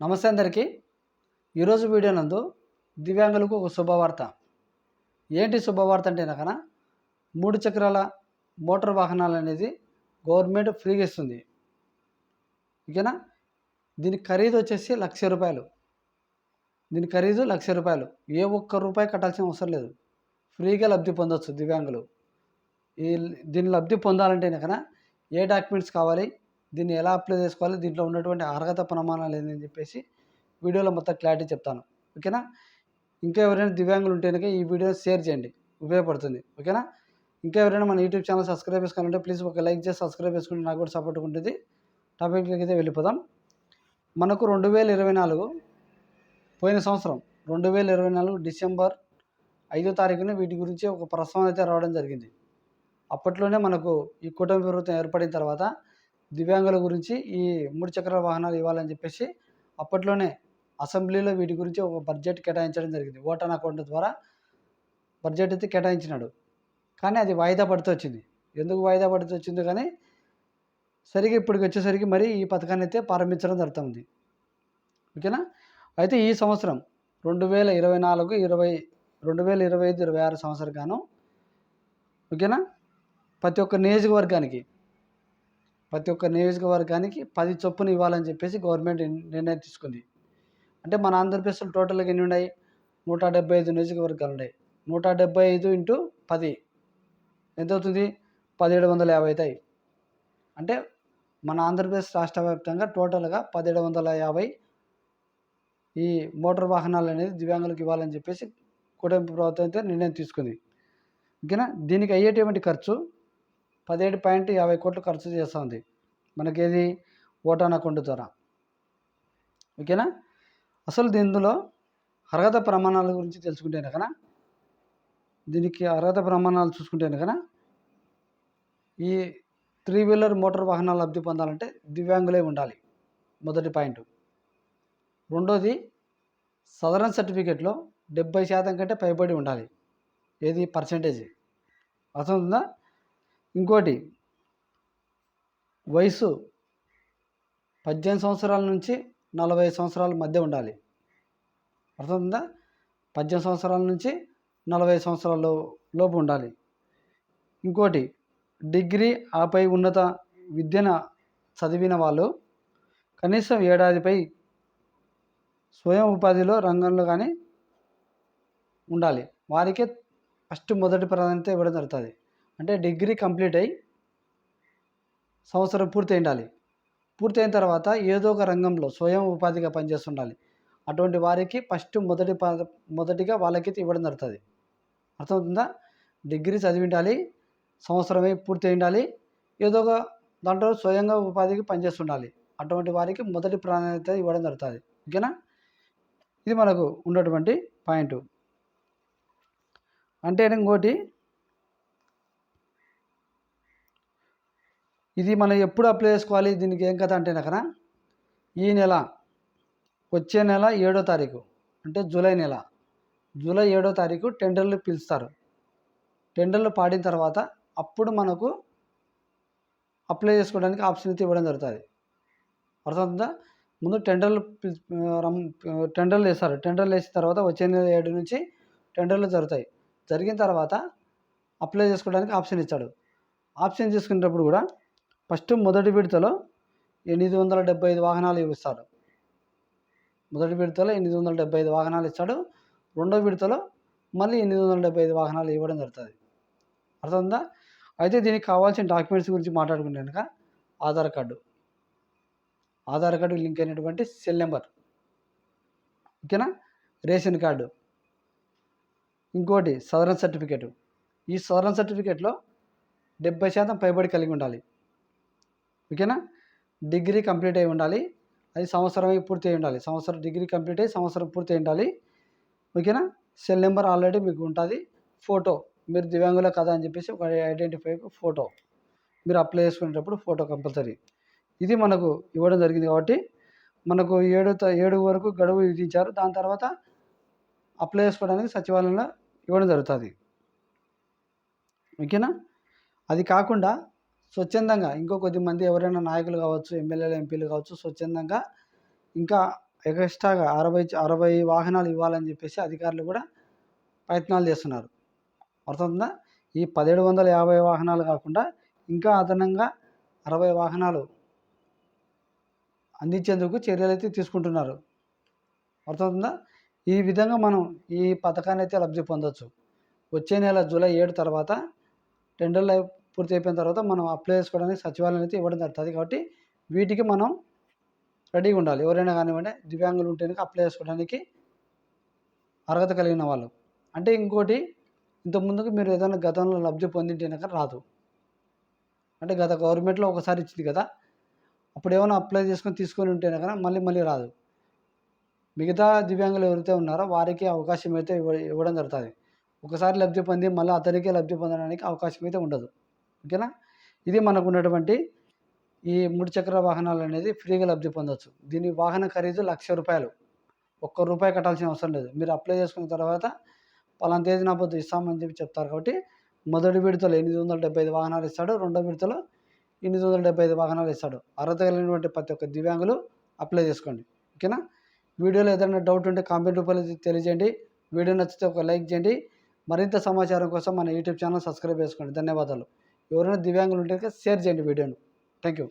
నమస్తే అందరికీ. ఈరోజు వీడియో నందు దివ్యాంగులకు ఒక శుభవార్త. ఏంటి శుభవార్త అంటే కనుక మూడు చక్రాల మోటార్ వాహనాలు అనేది గవర్నమెంట్ ఫ్రీగా ఇస్తుంది. ఓకేనా? దీని ఖరీదు వచ్చేసి లక్ష రూపాయలు. దీని ఖరీదు లక్ష రూపాయలు. ఏ ఒక్క రూపాయి కట్టాల్సిన అవసరం లేదు. ఫ్రీగా లబ్ధి పొందవచ్చు దివ్యాంగులు. ఈ దీని లబ్ధి పొందాలంటే కనుక ఏ డాక్యుమెంట్స్ కావాలి? దీన్ని ఎలా అప్లై చేసుకోవాలి? దీంట్లో ఉన్నటువంటి అర్హత ప్రమాణాలు ఏందని చెప్పేసి వీడియోలో మొత్తం క్లారిటీ చెప్తాను. ఓకేనా ఇంకా ఎవరైనా దివ్యాంగులు ఉంటే కనుక ఈ వీడియో షేర్ చేయండి. ఉపయోగపడుతుంది. ఓకేనా ఇంకా ఎవరైనా మన యూట్యూబ్ ఛానల్ సబ్స్క్రైబ్ చేసుకోవాలంటే ప్లీజ్ ఒక లైక్ చేసి సబ్స్క్రైబ్ చేసుకుంటే నాకు కూడా సపోర్ట్ ఉంటుంది. టాపిక్లోకి అయితే వెళ్ళిపోదాం. మనకు రెండు వేల ఇరవై నాలుగు పోయిన సంవత్సరం రెండు వేల ఇరవై నాలుగు డిసెంబర్ ఐదో తారీఖున వీటి గురించి ఒక ప్రస్తావన అయితే రావడం జరిగింది. అప్పట్లోనే మనకు ఈ కూటమి ప్రభుత్వం ఏర్పడిన తర్వాత దివ్యాంగుల గురించి ఈ మూడు చక్రాల వాహనాలు ఇవ్వాలని చెప్పేసి అప్పట్లోనే అసెంబ్లీలో వీటి గురించి ఒక బడ్జెట్ కేటాయించడం జరిగింది. ఓటాన్ అకౌంట్ ద్వారా బడ్జెట్ అయితే కేటాయించినాడు. కానీ అది వాయిదా పడుతూ వచ్చింది. ఎందుకు వాయిదా పడుతూ వచ్చింది కానీ సరిగ్గా ఇప్పటికి వచ్చేసరికి మరి ఈ పథకాన్ని అయితే ప్రారంభించడం జరుగుతుంది ఓకేనా? అయితే ఈ సంవత్సరం రెండు వేల ఇరవై నాలుగు ఇరవై రెండు వేల ఇరవై ఐదు ఇరవై ఆరు సంవత్సరం గాను ఓకేనా? ప్రతి ఒక్క నియోజకవర్గానికి ప్రతి ఒక్క నియోజకవర్గానికి పది చొప్పున ఇవ్వాలని చెప్పేసి గవర్నమెంట్ నిర్ణయం తీసుకుంది. అంటే మన ఆంధ్రప్రదేశ్లో టోటల్గా ఎన్ని ఉన్నాయి? నూట డెబ్బై ఐదు నియోజకవర్గాలు ఉన్నాయి. నూట డెబ్బై ఐదు ఇంటూ పది. ఎంత అవుతుంది పదిహేడు వందల యాభై అవుతాయి. అంటే మన ఆంధ్రప్రదేశ్ రాష్ట్ర వ్యాప్తంగా టోటల్గా పదిహేడు వందల యాభై ఈ మోటార్ వాహనాలు అనేది దివ్యాంగులకు ఇవ్వాలని చెప్పేసి కూటమి ప్రభుత్వం అయితే నిర్ణయం తీసుకుంది. ఓకేనా? దీనికి అయ్యేటువంటి ఖర్చు పదిహేడు పాయింట్ యాభై కోట్లు ఖర్చు చేస్తుంది. మనకేది? ఓటాన్ అకౌంట్ ద్వారా ఓకేనా? అసలు దీనిలో అర్హత ప్రమాణాల గురించి తెలుసుకుంటే కదా? దీనికి అర్హత ప్రమాణాలు చూసుకుంటే కదా? ఈ త్రీ వీలర్ మోటార్ వాహనాలు లబ్ధి పొందాలంటే దివ్యాంగులే ఉండాలి. మొదటి పాయింట్. రెండోది సదరన్ సర్టిఫికేట్లో డెబ్బై శాతం కంటే పైబడి ఉండాలి. ఏది? పర్సంటేజ్. అర్థమవుతుందా? ఇంకోటి వయసు పద్దెనిమిది సంవత్సరాల నుంచి నలభై సంవత్సరాల మధ్య ఉండాలి. అర్థమవుతుందా పద్దెనిమిది సంవత్సరాల నుంచి నలభై సంవత్సరాల లోపు ఉండాలి. ఇంకోటి డిగ్రీ ఆపై ఉన్నత విద్యను చదివిన వాళ్ళు కనీసం ఏడాదిపై స్వయం ఉపాధిలో రంగంలో కానీ ఉండాలి. వారికే ఫస్ట్ మొదటి ప్రాధాన్యత ఇవ్వడం జరుగుతుంది. అంటే డిగ్రీ కంప్లీట్ అయ్యి సంవత్సరం పూర్తి ఉండాలి పూర్తయిన తర్వాత ఏదో ఒక రంగంలో స్వయం ఉపాధిగా పనిచేస్తుండాలి. అటువంటి వారికి ఫస్ట్ మొదటి మొదటిగా వాళ్ళకైతే ఇవ్వడం జరుగుతుంది. అర్థమవుతుందా? డిగ్రీ చదివి ఉండాలి సంవత్సరమే పూర్తి ఉండాలి ఏదో ఒక దాంట్లో స్వయంగా ఉపాధికి పనిచేస్తుండాలి. అటువంటి వారికి మొదటి ప్రాధాన్యత ఇవ్వడం జరుగుతుంది. ఓకేనా? ఇది మనకు ఉన్నటువంటి పాయింట్. అంటే ఇంకోటి ఇది మనం ఎప్పుడు అప్లై చేసుకోవాలి? దీనికి ఏం కథ అంటే కనుక ఈ నెల వచ్చే నెల ఏడో తారీఖు అంటే జూలై నెల. జూలై ఏడో తారీఖు టెండర్లు పిలుస్తారు. టెండర్లు పాడిన తర్వాత అప్పుడు మనకు అప్లై చేసుకోవడానికి ఆప్షన్ అయితే ఇవ్వడం జరుగుతుంది. అర్థమవుతుందా? ముందు టెండర్లు టెండర్లు వేస్తారు. టెండర్లు వేసిన తర్వాత వచ్చే నెల ఏడు నుంచి టెండర్లు జరుగుతాయి. జరిగిన తర్వాత అప్లై చేసుకోవడానికి ఆప్షన్ ఇచ్చాడు. ఆప్షన్ తీసుకునేటప్పుడు కూడా ఫస్ట్ మొదటి విడతలో ఎనిమిది వందల డెబ్బై ఐదు వాహనాలు ఇస్తారు మొదటి విడతలో ఎనిమిది వందల డెబ్బై ఐదు వాహనాలు ఇస్తాడు. రెండో విడతలో మళ్ళీ ఎనిమిది వందల డెబ్బై ఐదు వాహనాలు ఇవ్వడం జరుగుతుంది. అర్థమైందా? అయితే దీనికి కావాల్సిన డాక్యుమెంట్స్ గురించి మాట్లాడుకుంటే కనుక Aadhaar card. Aadhaar card link అయినటువంటి సెల్ నెంబర్. ఓకేనా? Ration card. ఇంకోటి సదరన్ సర్టిఫికేట్. ఈ సదరన్ సర్టిఫికేట్లో డెబ్బై శాతం పైబడి కలిగి ఉండాలి. ఓకేనా? డిగ్రీ కంప్లీట్ అయి ఉండాలి. అది సంవత్సరం పూర్తి అయి ఉండాలి. సంవత్సరం డిగ్రీ కంప్లీట్ అయ్యి సంవత్సరం పూర్తి అయి ఉండాలి. ఓకేనా? సెల్ నెంబర్ ఆల్రెడీ మీకు ఉంటుంది. ఫోటో. మీరు దివ్యాంగుల కదా అని చెప్పేసి ఒక ఐడెంటిఫై ఫోటో. మీరు అప్లై చేసుకునేటప్పుడు ఫోటో కంపల్సరీ. ఇది మనకు ఇవ్వడం జరిగింది కాబట్టి మనకు ఏడు త- ఏడు వరకు గడువు విధించారు. దాని తర్వాత అప్లై చేసుకోవడానికి సచివాలయంలో ఇవ్వడం జరుగుతుంది. ఓకేనా? అది కాకుండా స్వచ్ఛందంగా ఇంకో కొద్ది మంది ఎవరైనా నాయకులు కావచ్చు ఎమ్మెల్యేలు ఎంపీలు కావచ్చు స్వచ్ఛందంగా ఇంకా ఎక్స్ట్రాగా అరవై అరవై వాహనాలు ఇవ్వాలని చెప్పేసి అధికారులు కూడా ప్రయత్నాలు చేస్తున్నారు. అర్థమవుతుందా? ఈ పదిహేడు వందల యాభై వాహనాలు కాకుండా ఇంకా అదనంగా అరవై వాహనాలు అందించేందుకు చర్యలు అయితే తీసుకుంటున్నారు. అర్థమవుతుందా? ఈ విధంగా మనం ఈ పథకాన్ని అయితే లబ్ధి పొందొచ్చు. వచ్చే నెల జూలై ఏడు తర్వాత టెండర్లు లైఫ్ పూర్తి అయిపోయిన తర్వాత మనం అప్లై చేసుకోవడానికి సచివాలయం అయితే ఇవ్వడం జరుగుతుంది. కాబట్టి వీటికి మనం రెడీగా ఉండాలి. ఎవరైనా కానివ్వండి దివ్యాంగులు ఉంటేనే అప్లై చేసుకోవడానికి అర్హత కలిగిన వాళ్ళు. అంటే ఇంకోటి ఇంతకుముందుకు మీరు ఏదైనా గతంలో లబ్ధి పొందింటే రాదు. అంటే గత గవర్నమెంట్లో ఒకసారి ఇచ్చింది కదా అప్పుడు ఏమైనా అప్లై చేసుకొని తీసుకొని ఉంటే కదా మళ్ళీ మళ్ళీ రాదు. మిగతా దివ్యాంగులు ఎవరైతే ఉన్నారో వారికి అవకాశం అయితే ఇవ్వ ఇవ్వడం జరుగుతుంది. ఒకసారి లబ్ధి పొంది మళ్ళీ అతనికే లబ్ధి పొందడానికి అవకాశం అయితే ఉండదు. ఓకేనా? ఇది మనకు ఉన్నటువంటి ఈ మూడు చక్ర వాహనాలు అనేది ఫ్రీగా లబ్ధి పొందవచ్చు దీని వాహన ఖరీదు లక్ష రూపాయలు. ఒక్క రూపాయి కట్టాల్సిన అవసరం లేదు. మీరు అప్లై చేసుకున్న తర్వాత పలానా తేదీ నా పొద్దు ఇస్తామని చెప్పి చెప్తారు కాబట్టి మొదటి విడతలో ఎనిమిది వందల డెబ్బై ఐదు వాహనాలు ఇస్తాడు. రెండో విడతలో ఎనిమిది వందల డెబ్బై ఐదు వాహనాలు ఇస్తాడు. అర్హత కలిగినటువంటి ప్రతి ఒక్క దివ్యాంగులు అప్లై చేసుకోండి. ఓకేనా? వీడియోలో ఏదైనా డౌట్ ఉంటే కామెంట్ రూపంలో తెలియజేయండి. వీడియో నచ్చితే ఒక లైక్ చేయండి. మరింత సమాచారం కోసం మన యూట్యూబ్ ఛానల్ సబ్స్క్రైబ్ చేసుకోండి. ధన్యవాదాలు. ఎవరైనా దివ్యాంగులు ఉంటే షేర్ చేయండి వీడియోను. Thank you